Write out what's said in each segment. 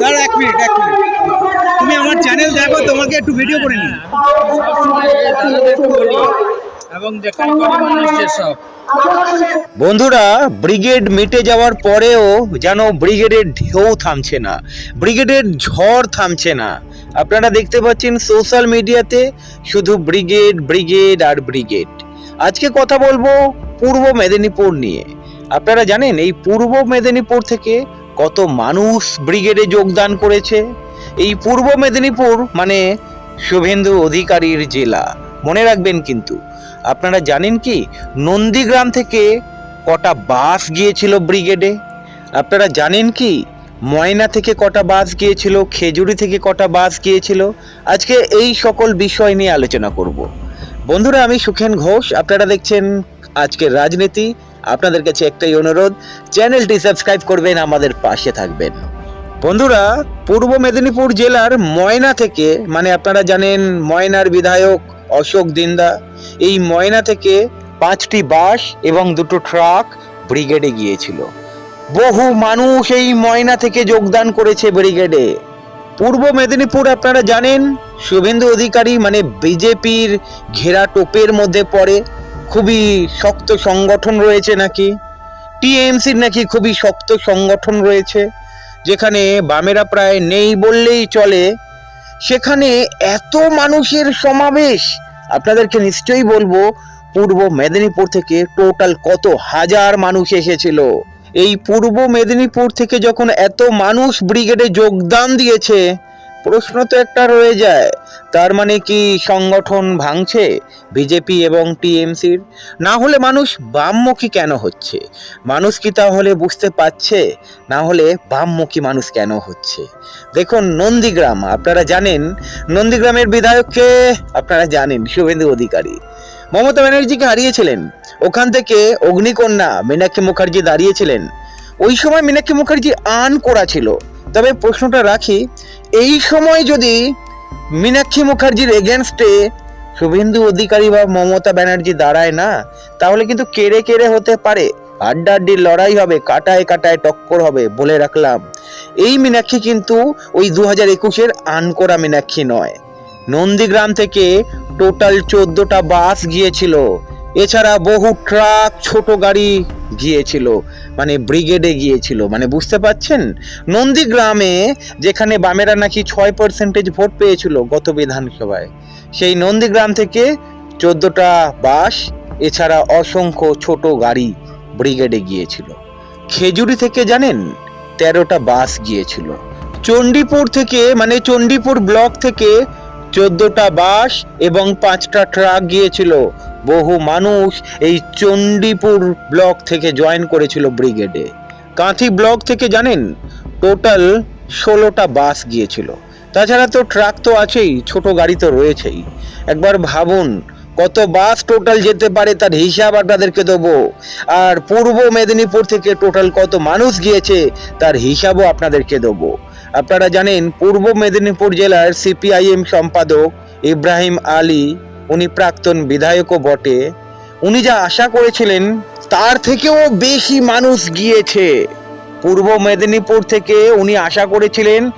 দাঁড়া এক মিনিট এক মিনিট। তুমি আমার চ্যানেল দেখো, তোমাকে একটু ভিডিও করে নি বন্ধুরা, ব্রিগেড মিটে যাওয়ার পরেও যেন ব্রিগেডের ঢেউ থামছে না, ব্রিগেডের ঝড় থামছে না। আপনারা দেখতে পাচ্ছেন সোশ্যাল মিডিয়াতে শুধু ব্রিগেড ব্রিগেড আর ব্রিগেড। আজকে কথা বলব পূর্ব মেদিনীপুর নিয়ে। আপনারা জানেন, এই পূর্ব মেদিনীপুর থেকে কত মানুষ ব্রিগেডে যোগদান করেছে? এই পূর্ব মেদিনীপুর মানে শুভেন্দু অধিকারীর জেলা। মনে রাখবেন কিন্তু, আপনারা জানেন কি, নন্দীগ্রাম থেকে কটা বাস গিয়েছিল ব্রিগেডে? আপনারা জানেন কি, ময়না থেকে কটা বাস গিয়েছিল, খেজুরি থেকে কটা বাস গিয়েছিল? আজকে এই সকল বিষয় নিয়ে আলোচনা করব। বন্ধুরা, আমি সুখেন ঘোষ, আপনারা দেখছেন আজকের রাজনীতি। আপনাদের কাছে একটাই অনুরোধ, চ্যানেলটি সাবস্ক্রাইব করবেন, আমাদের পাশে থাকবেন। বন্ধুরা, পূর্ব মেদিনীপুর জেলার ময়না থেকে মানে আপনারা জানেন ময়নার বিধায়ক অশোক দিন্দা, এই ময়না থেকে পাঁচটি বাস এবং দুটো ট্রাক ব্রিগেডে গিয়েছিল। বহু মানুষ এই ময়না থেকে যোগদান করেছে ব্রিগেডে। পূর্ব মেদিনীপুর আপনারা জানেন, শুভেন্দু অধিকারী মানে বিজেপির ঘেরা টোপের মধ্যে পড়ে। খুবই শক্ত সংগঠন রয়েছে নাকি? টিএমসির নাকি খুবই শক্ত সংগঠন রয়েছে, যেখানে বামেরা প্রায় নেই বললেই চলে। সেখানে এত মানুষের সমাবেশ, আপনাদেরকে নিশ্চয়ই বলব, পূর্ব মেদিনীপুর থেকে টোটাল কত হাজার মানুষ এসেছিল। এই পূর্ব মেদিনীপুর থেকে যখন এত মানুষ ব্রিগেডে যোগদান দিয়েছে প্রশ্ন তো একটা রয়ে যায়। তার মানে কি সংগঠন ভাঙছে বিজেপি এবং টিএমসির? না হলে মানুষ বামমুখী কেন হচ্ছে? মানুষ কি তাহলে বুঝতে পারছে? না হলে বামমুখী মানুষ কেন হচ্ছে? দেখুন, নন্দীগ্রাম, আপনারা জানেন, নন্দীগ্রামের বিধায়ককে আপনারা জানেন, শুভেন্দু অধিকারী। মমতা ব্যানার্জিকে হারিয়েছিলেন। ওখান থেকে অগ্নিকন্যা, মীনাক্ষী মুখার্জি দাঁড়িয়েছিলেন। ওই সময় মীনাক্ষী মুখার্জি আন করা ছিল। তবে প্রশ্নটা রাখি, এই সময় যদি মীনাক্ষী মুখার্জির এগেনস্টে শুভেন্দু অধিকারী বা মমতা ব্যানার্জি দাঁড়ায় না, তাহলে কিন্তু কেড়ে কেড়ে হতে পারে। আড্ডা আড্ডির লড়াই হবে, কাটায় কাটায় টক্কর হবে বলে রাখলাম। এই মীনাক্ষী কিন্তু ওই দু হাজার একুশের আনকোরা মীনাক্ষী নয়। নন্দীগ্রাম থেকে টোটাল চোদ্দটা বাস গিয়েছিল। এছাড়া বহু ট্রাক, ছোট গাড়ি গিয়েছিল মানে ব্রিগেডে গিয়েছিল মানে বুঝতে পাচ্ছেন নন্দীগ্রামে যেখানে বামেরা নাকি ছয় পার্সেন্টেজ ভোট পেয়েছিল গত বিধানসভায়, সেই নন্দীগ্রাম থেকে চোদ্দোটা বাস, এছাড়া অসংখ্য ছোট গাড়ি ব্রিগেডে গিয়েছিল। খেজুরি থেকে জানেন? তেরোটা বাস গিয়েছিল। চণ্ডীপুর থেকে মানে চণ্ডীপুর ব্লক থেকে চোদ্দোটা বাস এবং পাঁচটা ট্রাক গিয়েছিল। বহু মানুষ এই চণ্ডীপুর ব্লক থেকে জয়েন করেছিল ব্রিগেডে। কাঁথি ব্লক থেকে জানেন, টোটাল ষোলোটা বাস গিয়েছিল। তাছাড়া তো ট্রাক তো আছেই, ছোট গাড়ি তো রয়েছেই। একবার ভাবুন, কত বাস টোটাল যেতে পারে তার হিসাব আপনাদেরকে দেবো। আর পূর্ব মেদিনীপুর থেকে টোটাল কত মানুষ গিয়েছে তার হিসাবও আপনাদেরকে দেবো। আপনারা জানেন, পূর্ব মেদিনীপুর জেলার সিপিআইএম সম্পাদক ইব্রাহিম আলী উনি প্রাক্তন বিধায়কও বটে। উনি যা আশা করেছিলেন, তার থেকেও বেশি মানুষ গিয়েছে। পূর্ব মেদিনীপুর থেকে উনি আশা করেছিলেন,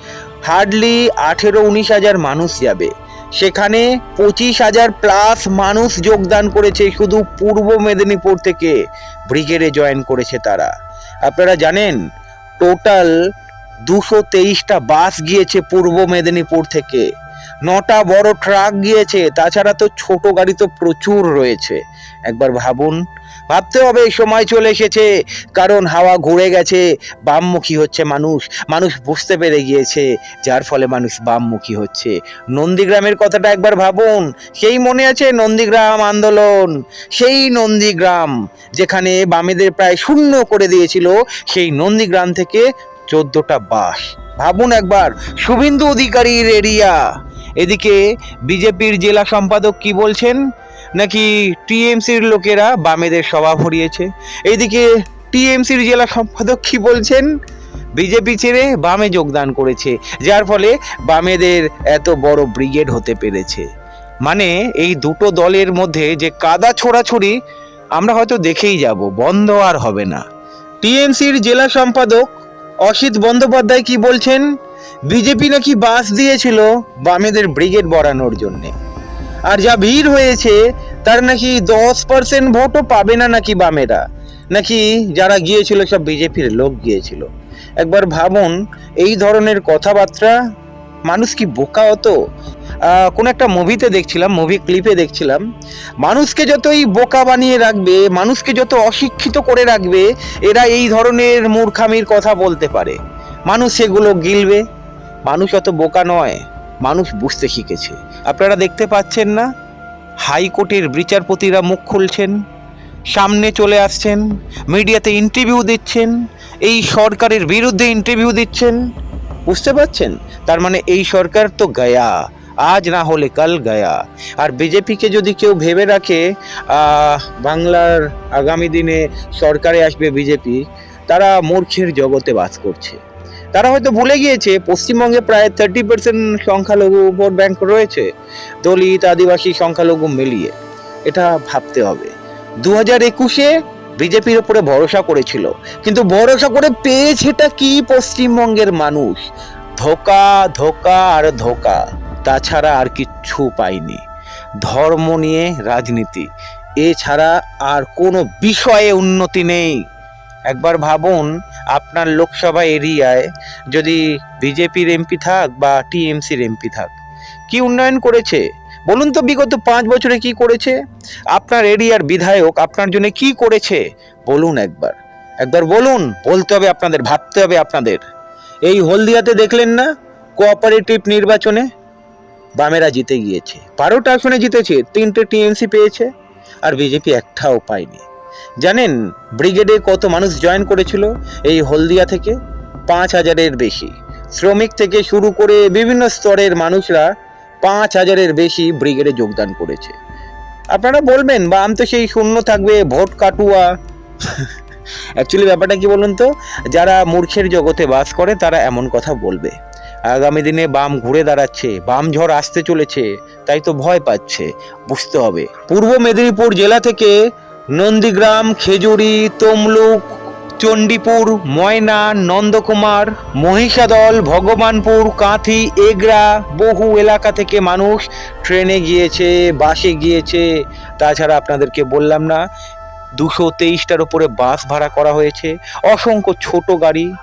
হার্ডলি আঠেরো উনিশ হাজার মানুষ যাবে। সেখানে পঁচিশ হাজার প্লাস মানুষ যোগদান করেছে শুধু পূর্ব মেদিনীপুর থেকে। ব্রিগেডে জয়েন করেছে তারা। আপনারা জানেন, টোটাল দুশো তেইশটা বাস গিয়েছে পূর্ব মেদিনীপুর থেকে। নটা বড় ট্রাক গিয়েছে, তাছাড়া তো ছোট গাড়ি তো প্রচুর রয়েছে। একবার ভাবুন, ভাবতে হবে এই সময় চলে এসেছে, কারণ হাওয়া ঘুরে গেছে, বামমুখী হচ্ছে মানুষ মানুষ বুঝতে পেরে গিয়েছে, যার ফলে মানুষ বামমুখী হচ্ছে। নন্দীগ্রামের কথাটা একবার ভাবুন, সেই মনে আছে নন্দীগ্রাম আন্দোলন? সেই নন্দীগ্রাম, যেখানে বামেদের প্রায় শূন্য করে দিয়েছিল, সেই নন্দীগ্রাম থেকে চোদ্দটা বাস। ভাবুন একবার, শুভেন্দু অধিকারীর এরিয়া। এদিকে বিজেপির জেলা সম্পাদক কি বলছেন? নাকি টিএমসির লোকেরা বামেদের সভা ভরিয়েছে? এইদিকে টিএমসির জেলা সম্পাদক কি বলছেন? বিজেপি ছেড়ে বামে যোগদান করেছে, যার ফলে বামেদের এত বড় ব্রিগেড হতে পেরেছে। মানে এই দুটো দলের মধ্যে যে কাদা ছোড়াছুড়ি, আমরা হয়তো দেখেই যাব, বন্ধ আর হবে না। টিএমসির জেলা সম্পাদক অসিত বন্দ্যোপাধ্যায় কি বলছেন? বিজেপি নাকি বাস দিয়েছিল বামেদের ব্রিগেড বাড়ানোর জন্যে। আর যা ভিড় হয়েছে, তার নাকি দশ পার্সেন্ট ভোটও পাবে না নাকি বামেরা। নাকি যারা গিয়েছিল, সব বিজেপির লোক গিয়েছিল। একবার ভাবুন, এই ধরনের কথাবার্তা মানুষ কি বোকা হতো কোন একটা মুভিতে দেখছিলাম, মুভি ক্লিপে দেখছিলাম। মানুষকে যতই বোকা বানিয়ে রাখবে, মানুষকে যত অশিক্ষিত করে রাখবে, এরা এই ধরনের মূর্খামির কথা বলতে পারে। মানুষ সেগুলো গিলবে। মানুষ অত বোকা নয়, মানুষ বুঝতে শিখেছে। আপনারা দেখতে পাচ্ছেন না, হাইকোর্টের বিচারপতিরা মুখ খুলছেন, সামনে চলে আসছেন, মিডিয়াতে ইন্টারভিউ দিচ্ছেন, এই সরকারের বিরুদ্ধে ইন্টারভিউ দিচ্ছেন। বুঝতে পারছেন? তার মানে এই সরকার তো গয়া, আজ না হলে কাল গয়া। আর বিজেপিকে যদি কেউ ভেবে রাখে বাংলার আগামী দিনে সরকারে আসবে বিজেপি, তারা মূর্খের জগতে বাস করছে। তারা হয়তো ভুলে গিয়েছে, পশ্চিমবঙ্গে প্রায় থার্টি পার্সেন্ট সংখ্যালঘু ভোট ব্যাংক রয়েছে। দলিত, আদিবাসী সংখ্যালঘু মিলিয়ে এটা ভাবতে হবে। দু হাজার একুশে বিজেপির উপরে ভরসা করেছিল, কিন্তু ভরসা করে পেয়েছেটা কি পশ্চিমবঙ্গের মানুষ? ধোকা ধোকা আর ধোকা, তাছাড়া আর কিচ্ছু পাইনি। ধর্ম নিয়ে রাজনীতি, এছাড়া আর কোনো বিষয়ে উন্নতি নেই। একবার ভাবুন আপনার লোকসভা এরিয়ায় যদি বিজেপির এমপি থাক বা টিএমসির এমপি থাক, কি উন্নয়ন করেছে? বলুন তো বিগত পাঁচ বছরে কি করেছে? আপনার এরিয়ার বিধায়ক আপনার জন্য কি করেছে? বলুন একবার। একবার বলুন, বলতে হবে আপনাদের, ভাবতে হবে আপনাদের। এই হলদিয়াতে দেখলেন না? কোঅপারেটিভ নির্বাচনে বামেরা জিতে গিয়েছে। বারোটা আসনে জিতেছে, তিনটে টিএমসি পেয়েছে, আর বিজেপি একটাও পায়নি। জানেন ব্রিগেডে কত মানুষ জয়েন করেছিল? এই হলদিয়া থেকে পাঁচ হাজারের বেশি। শ্রমিক থেকে শুরু করে বিভিন্ন স্তরের মানুষরা পাঁচ হাজারের বেশি ব্রিগেডে যোগদান করেছে। আপনারা বলবেন বা আম তো সেই শূন্য থাকবে, ভোট কাটুয়া। অ্যাকচুয়ালি ব্যাপারটা কি বলুন তো, যারা মূর্খের জগতে বাস করে, তারা এমন কথা বলবে। আগামী দিনে বাম ঘুরে দাঁড়াচ্ছে, বাম ঝড় আসতে চলেছে, তাই তো ভয় পাচ্ছে। বুঝতে হবে। পূর্ব মেদিনীপুর জেলা থেকে নন্দীগ্রাম, খেজুরি, তমলুক, চণ্ডীপুর, ময়না, নন্দকুমার, মহিষাদল, ভগবানপুর, কাঁথি, এগরা বহু এলাকা থেকে মানুষ ট্রেনে গিয়েছে, বাসে গিয়েছে। তাছাড়া আপনাদেরকে বললাম না, দুশো তেইশটার উপরে বাস ভাড়া করা হয়েছে। অসংখ্য ছোট গাড়ি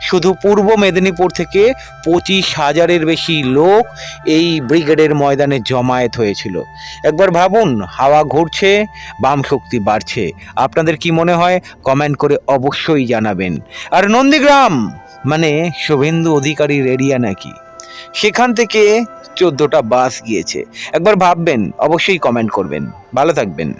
শুধু পূর্ব মেদিনীপুর থেকে পঁচিশ হাজারের বেশি লোক এই ব্রিগেডের ময়দানে জমায়েত হয়েছিল। একবার ভাবুন, হাওয়া ঘুরছে, বাম শক্তি বাড়ছে। আপনাদের কি মনে হয়? কমেন্ট করে অবশ্যই জানাবেন। আর নন্দীগ্রাম মানে শুভেন্দু অধিকারীর এরিয়া নাকি? সেখান থেকে চোদ্দোটা বাস গিয়েছে। একবার ভাববেন, অবশ্যই কমেন্ট করবেন। ভালো থাকবেন।